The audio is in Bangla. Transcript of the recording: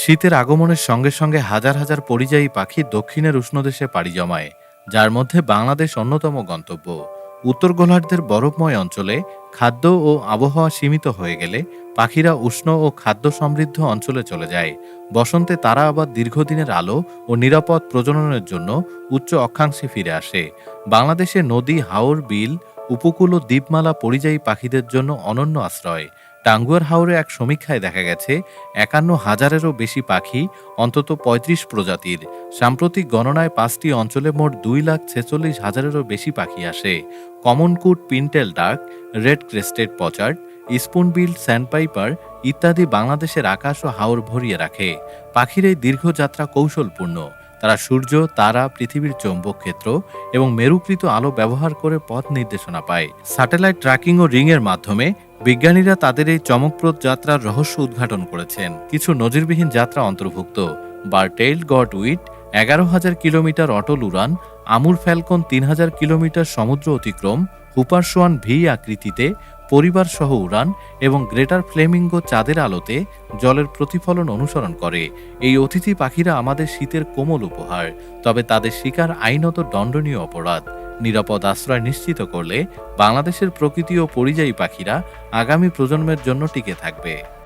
শীতের আগমনের সঙ্গে সঙ্গে হাজার হাজার পরিযায়ী পাখি দক্ষিণের উষ্ণদেশে পাড়ি জমায়, যার মধ্যে বাংলাদেশ অন্যতম গন্তব্য। উত্তর গোলার্ধের বরফময় অঞ্চলে খাদ্য ও আবহাওয়া সীমিত হয়ে গেলে পাখিরা উষ্ণ ও খাদ্য সমৃদ্ধ অঞ্চলে চলে যায়। বসন্তে তারা আবার দীর্ঘদিনের আলো ও নিরাপদ প্রজননের জন্য উচ্চ অক্ষাংশে ফিরে আসে। বাংলাদেশে নদী, হাওর, বিল, উপকূল ও দ্বীপমালা পরিযায়ী পাখিদের জন্য অনন্য আশ্রয়। টাঙ্গুয়ার হাওরে এক সমীক্ষায় দেখা গেছে, একান্ন হাজারেরও বেশি পাখি, অন্তত ৩৫ প্রজাতির। সাম্প্রতিক গণনায় পাঁচটি অঞ্চলে মোট দুই লাখ ছেচল্লিশ হাজারেরও বেশি পাখি আসে। Common coot, pintail duck, red crested pochard spoonbill, sandpiper ইত্যাদি বাংলাদেশের আকাশ ও হাওর ভরিয়ে রাখে। পাখির এই দীর্ঘযাত্রা কৌশলপূর্ণ। তারা সূর্য, তারা পৃথিবীর চৌম্বক ক্ষেত্র এবং মেরুকৃত আলো ব্যবহার করে পথ নির্দেশনা পায়। স্যাটেলাইট ট্র্যাকিং ও রিংয়ের মাধ্যমে বিজ্ঞানীরা তাদের এই চমকপ্রদ যাত্রার রহস্য উদ্ঘাটন করেছেন। কিছু নজিরবিহীন যাত্রা অন্তর্ভুক্ত। বারটেইল গট উইট এগারো হাজার কিলোমিটার অটল উড়ান আমুর ফ্যালকন তিন হাজার কিলোমিটার সমুদ্র অতিক্রম হুপারসোয়ান ভি আকৃতিতে পরিবার সহ উড়ান এবং গ্রেটার ফ্লেমিঙ্গো চাঁদের আলোতে জলের প্রতিফলন অনুসরণ করে। এই অতিথি পাখিরা আমাদের শীতের কোমল উপহার, তবে তাদের শিকার আইনত দণ্ডনীয় অপরাধ। নিরাপদ আশ্রয় নিশ্চিত করলে বাংলাদেশের প্রকৃতি ও পরিযায়ী পাখিরা আগামী প্রজন্মের জন্য টিকে থাকবে।